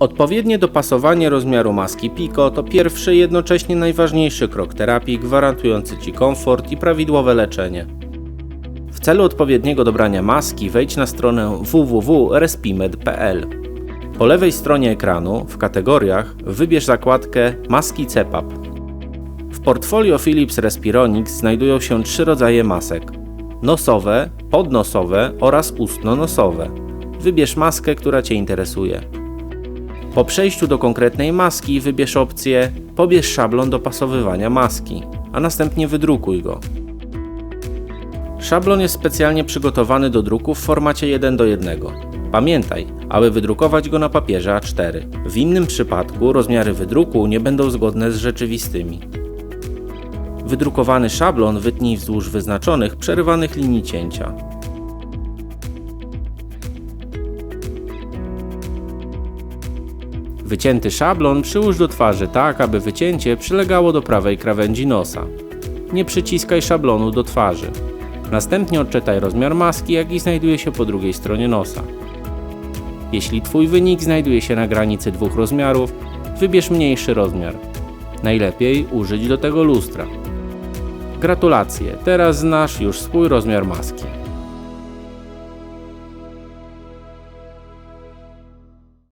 Odpowiednie dopasowanie rozmiaru maski Pico to pierwszy jednocześnie najważniejszy krok terapii gwarantujący Ci komfort i prawidłowe leczenie. W celu odpowiedniego dobrania maski wejdź na stronę www.respimed.pl. Po lewej stronie ekranu w kategoriach wybierz zakładkę Maski CEPAP. W portfolio Philips Respironix znajdują się trzy rodzaje masek: nosowe, podnosowe oraz ustno-nosowe. Wybierz maskę, która Cię interesuje. Po przejściu do konkretnej maski wybierz opcję Pobierz szablon dopasowywania maski, a następnie wydrukuj go. Szablon jest specjalnie przygotowany do druku w formacie 1 do 1. Pamiętaj, aby wydrukować go na papierze A4. W innym przypadku rozmiary wydruku nie będą zgodne z rzeczywistymi. Wydrukowany szablon wytnij wzdłuż wyznaczonych, przerywanych linii cięcia. Wycięty szablon przyłóż do twarzy tak, aby wycięcie przylegało do prawej krawędzi nosa. Nie przyciskaj szablonu do twarzy. Następnie odczytaj rozmiar maski, jaki znajduje się po drugiej stronie nosa. Jeśli Twój wynik znajduje się na granicy dwóch rozmiarów, wybierz mniejszy rozmiar. Najlepiej użyć do tego lustra. Gratulacje, teraz znasz już swój rozmiar maski.